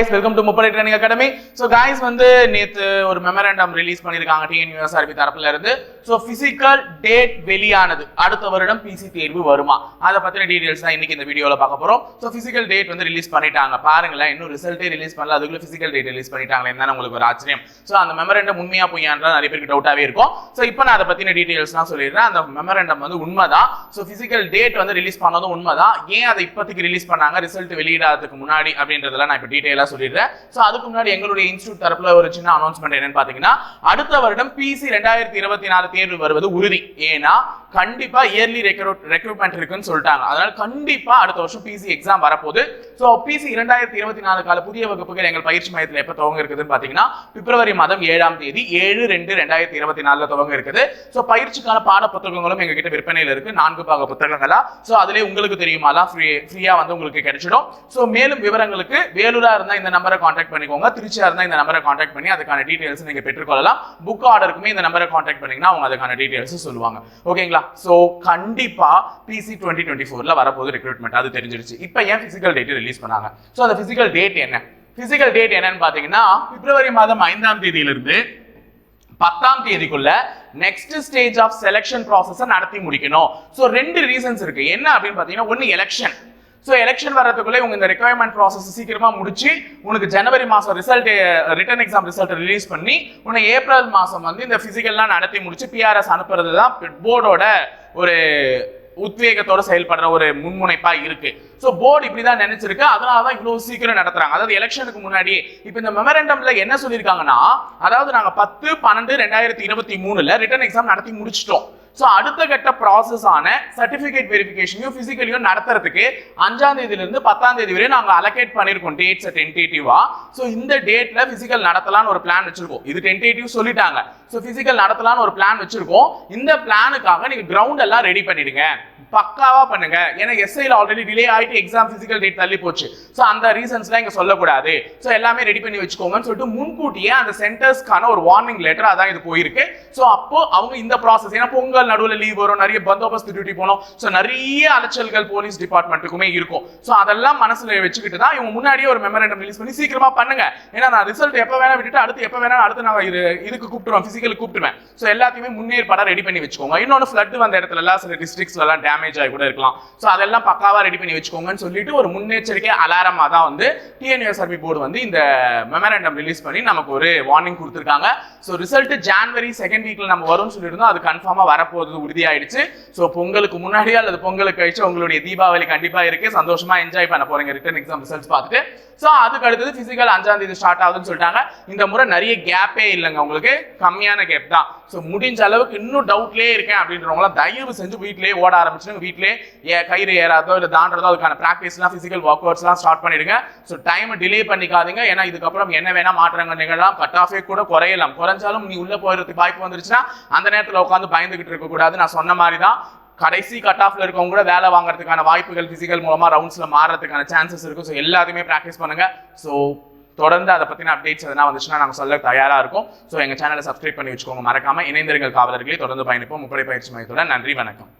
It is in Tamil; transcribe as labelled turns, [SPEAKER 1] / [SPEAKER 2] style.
[SPEAKER 1] Guys welcome to Muppadai training academy so guys வந்து நேற்று ஒரு மெமரண்டம் ரிலீஸ் பண்ணியிருக்காங்க டிஎன்யூஎஸ்ஆர்பி தரப்புல இருந்து ஸோ பிசிக்கல் டேட் வெளியானது. அடுத்த வருடம் பிசி தேர்வு வருமா? அதை பற்றின டீடைல்ஸ் தான் இன்னைக்கு இந்த வீடியோவில் பார்க்க போகிறோம் ஸோ பிசிக்கல் டேட் வந்து ரிலீஸ் பண்ணிட்டாங்க. பாருங்களேன் இன்னும் ரிசல்ட்டே ரிலீஸ் பண்ணல. அதுக்குள்ள பிசிக்கல் டேட் ரிலீஸ் பண்ணிட்டாங்களே என்ன உங்களுக்கு ஒரு ஆச்சரியம். ஸோ அந்த மெமரண்டம் உண்மையா பொய்யான்றா நிறைய பேருக்கு டவுட்டாகவே இருக்கும். ஸோ இப்போ நான் அதை பற்றின டீடைல்ஸ்லாம் சொல்லிடுறேன் அந்த மெமரண்டம் வந்து உண்மைதான். ஸோ பிசிக்கல் டேட் வந்து ரிலீஸ் பண்ணதும் உண்மைதான். ஏன் அதை இப்போதைக்கு ரிலீஸ் பண்ணாங்க? ரிசல்ட் வெளியிடாததுக்கு முன்னாடி அப்படின்றதெல்லாம் நான் இப்போ டீட்டெயிலாக சொல்லிடுறேன். ஸோ அதுக்கு முன்னாடி எங்களுடைய இன்ஸ்டியூட் தரப்புல ஒரு சின்ன அனௌன்ஸ்மெண்ட் என்னன்னு பாத்தீங்கன்னா அடுத்த வருடம் பிசி ரெண்டாயிரத்தி இருபத்தி நாலு தேர்வு வருவது உறுதி. ஏன்னா கண்டிப்பா இயர்லி ரெக்ரூட் ரெக்ரூட்மெண்ட் இருக்குன்னு சொல்லிட்டாங்க. அதனால கண்டிப்பா அடுத்த வருஷம் பிசி எக்ஸாம் வரப்போகுது. ஸோ பிசி இரண்டாயிரத்தி இருபத்தி நாலு கால புதிய வகுப்புகள் எங்கள் பயிற்சி மையத்தில் எப்போ துவங்க இருக்குதுன்னு பார்த்தீங்கன்னா பிப்ரவரி மாதம் ஏழாம் தேதி ஏழு ரெண்டு ரெண்டாயிரத்தி இருபத்தி நாலுல துவங்க இருக்குது. ஸோ பயிற்சிக்கான பாட புத்தகங்களும் எங்ககிட்ட விற்பனையில் இருக்கு. நான்கு பாக புத்தகங்களா? ஸோ அதிலே உங்களுக்கு தெரியுமாலாம் ஃப்ரீ ஃப்ரீயா வந்து உங்களுக்கு கிடைச்சிடும். ஸோ மேலும் விவரங்களுக்கு வேலூரா இருந்தா இந்த நம்பரை கான்டாக்ட் பண்ணிக்கோங்க. திருச்சியா இருந்தா இந்த நம்பரை காண்டாக்ட் பண்ணி அதுக்கான டீடைல்ஸ் நீங்க பெற்றுக்கொள்ளலாம். புக் ஆர்டருக்குமே இந்த நம்பரை கான்டாக்ட் பண்ணீங்கன்னா அவங்க அதுக்கான டீடைல்ஸ் சொல்லுவாங்க. ஓகேங்களா ஸோ கண்டிப்பா பிசி டுவெண்ட்டி டுவெண்ட்டி ஃபோர்ல வரப்போகுது ரெக்ரூட்மெண்ட் அது தெரிஞ்சிருச்சு. இப்போ ஏன் பிசிக்கல் டேட் ரிலீஸ் பண்ணாங்க? ஸோ அந்த பிசிக்கல் டேட் என்ன? பிசிக்கல் டேட் என்னன்னு பாத்தீங்கன்னா பிப்ரவரி மாதம் ஐந்தாம் தேதியிலிருந்து பத்தாம் தேதிக்குள்ள நெக்ஸ்ட் ஸ்டேஜ் ஆஃப் செலெக்ஷன் ப்ராசஸை நடத்தி முடிக்கணும். ஸோ ரெண்டு ரீசன்ஸ் இருக்கு. என்ன அப்படின்னு பார்த்தீங்கன்னா ஒன்று எலெக்ஷன் ஸோ எலெக்ஷன் வர்றதுக்குள்ளே உங்க இந்த ரெக்குவயர்மெண்ட் ப்ராசஸ் சீக்கிரமாக முடிச்சு உனக்கு ஜனவரி மாதம் result return exam result release பண்ணி உன்னை ஏப்ரல் மாதம் வந்து இந்த ஃபிசிக்கல்லாம் நடத்தி முடிச்சு பிஆர்எஸ் அனுப்புறது தான் போர்டோட ஒரு உத்வேகத்தோட செயல்படுற ஒரு முன்முனைப்பா இருக்கு. ஸோ போர்டு இப்படி தான் நினைச்சிருக்கு. அதனால தான் இவ்வளோ சீக்கிரம் நடத்துறாங்க. அதாவது எலெக்ஷனுக்கு முன்னாடி இப்போ இந்த மெமரண்டம்ல என்ன சொல்லியிருக்காங்கன்னா அதாவது நாங்கள் பத்து பன்னெண்டு ரெண்டாயிரத்தி இருபத்தி மூணுல ரிட்டர்ன் எக்ஸாம் நடத்தி முடிச்சிட்டோம். ஸோ அடுத்த கட்ட ப்ராசஸ் ஆன சர்டிஃபிகேட் வெரிஃபிகேஷனையும் ஃபிசிக்கலையும் நடத்துறதுக்கு அஞ்சாம் தேதியிலிருந்து பத்தாம் தேதி வரை நாங்கள் அலோகேட் பண்ணியிருக்கோம் டேட்ஸ் டென்டேட்டிவா ஸோ இந்த டேட்ல ஃபிசிக்கல் நடத்தலாம்னு ஒரு பிளான் வச்சிருக்கோம். இது டென்டேட்டிவ் சொல்லிட்டாங்க. ஸோ ஃபிசிக்கல் நடத்தலாம்னு ஒரு பிளான் வச்சிருக்கோம். இந்த பிளானுக்காக நீங்கள் கிரவுண்ட் எல்லாம் ரெடி பண்ணிடுங்க. பக்காவா பண்ணுங்க. ஏன்னா எஸ்ஐல ஆல்ரெடி டிலே ஆயிட்டு எக்ஸாம் பிசிக்கல் டேட் தள்ளி போச்சு. ஸோ அந்த ரீசன்ஸ்லாம் இங்கே சொல்லக்கூடாது. ஸோ எல்லாமே ரெடி பண்ணி வச்சுக்கோங்கன்னு சொல்லிட்டு முன்கூட்டியே அந்த சென்டர்ஸ்க்கான ஒரு வார்னிங் லெட்டர் அதான் இது போயிருக்கு. ஸோ அப்போ அவங்க இந்த ப்ராசஸ் ஏன்னா பொங்கல் நடுவில் லீவ் வரும் நிறைய பந்தோபஸ்து டியூட்டி போனோம் ஸோ நிறைய அலைச்சல்கள் போலீஸ் டிபார்ட்மெண்ட்டுக்குமே இருக்கும். ஸோ அதெல்லாம் மனசுல வச்சுக்கிட்டு தான் இவங்க முன்னாடியே ஒரு மெமரண்டம் ரிலீஸ் பண்ணி சீக்கிரமா பண்ணுங்க. ஏன்னா நான் ரிசல்ட் எப்போ வேணா விட்டுட்டு அடுத்து எப்போ வேணா அடுத்து நான் இது இதுக்கு கூப்பிட்டுருவேன் ஃபிசிக்கல் கூப்பிட்டுருவேன். ஸோ எல்லாத்தையுமே முன்னேற்பாடாக ரெடி பண்ணி வச்சுக்கோங்க. இன்னொன்று ஃப்ளட் வந்த இடத்துல எல்லாம் சில டிஸ்ட்ரிக்ஸ்ல எல்லாம் டேமேஜ் ஆகி கூட இருக்கலாம். ஸோ அதெல்லாம் பக்காவாக ரெடி பண்ணி வச்சுக்கோங்கன்னு சொல்லிட்டு ஒரு முன்னெச்சரிக்கை அலாரமாக தான் வந்து டிஎன்யூஎஸ்ஆர்பி போர்டு வந்து இந்த மெமரண்டம் ரிலீஸ் பண்ணி நமக்கு ஒரு வார்னிங் கொடுத்துருக்காங்க. ஸோ ரிசல்ட் ஜான்வரி செகண்ட் வீக்ல நம்ம வரும்னு சொல்லியிருந்தோம். அது கன்ஃபார்மா வரப்போகுது உறுதியாயிடுச்சு. ஸோ பொங்கலுக்கு முன்னாடியே அல்லது பொங்கலுக்கு கழிச்சு உங்களுடைய தீபாவளி கண்டிப்பா இருக்கு. சந்தோஷமா என்ஜாய் பண்ண போறீங்க ரிட்டர்ன் எக்ஸாம் ரிசல்ட்ஸ் பார்த்துட்டு. ஸோ அதுக்கு அடுத்தது பிசிக்கல் அஞ்சாம் தேதி ஸ்டார்ட் ஆகுதுன்னு சொல்லிட்டாங்க. இந்த முறை நிறைய கேப்பே இல்லைங்க. உங்களுக்கு கம்மியான கேப் தான். ஸோ முடிஞ்ச அளவுக்கு இன்னும் டவுட்லேயே இருக்கேன் அப்படின்றவங்களாம் தயவு செஞ்சு வீட்டிலேயே ஓட ஆரம்பிச்சுங்க வீட்டிலே கயிறு ஏறாதோ இல்லை தாண்டதோ அதுக்கான ப்ராக்டிஸ்லாம் ஃபிசிக்கல் ஒர்க் அவுட்ஸ்லாம் ஸ்டார்ட் பண்ணிடுங்க. ஸோ டைம் டிலே பண்ணிக்காதீங்க. ஏன்னா இதுக்கப்புறம் என்ன வேணா மாற்றங்கள் நிகழலாம். கட் ஆஃபே கூட குறையலாம். குறைஞ்சாலும் நீ உள்ள போகிறதுக்கு வாய்ப்பு வந்துருச்சுன்னா அந்த நேரத்தில் உட்காந்து பயந்துகிட்டு இருக்கக்கூடாது நான் சொன்ன மாதிரி தான் கடைசி கட் ஆஃப்ல இருக்கவங்க கூட வேலை வாங்குறதுக்கான வாய்ப்புகள் பிசிக்கல் மூலமா ரவுண்ட்ஸ்ல மாறுறதுக்கான சான்சஸ் இருக்கும் ஸோ எல்லாத்தையுமே ப்ராக்டிஸ் பண்ணுங்க. ஸோ தொடர்ந்து அதை பற்றின அப்டேட்ஸ் எதனா வந்துச்சுன்னா நாங்கள் சொல்ல தயாராக இருக்கும். ஸோ எங்கள் சேனலை சப்ஸ்கிரைப் பண்ணி வச்சுக்கோங்க மறக்காம. இணைந்திருங்கள் காவலர்களே. தொடர்ந்து பயணிப்போம். முப்படை பயிற்சி மையத்துடன் நன்றி வணக்கம்.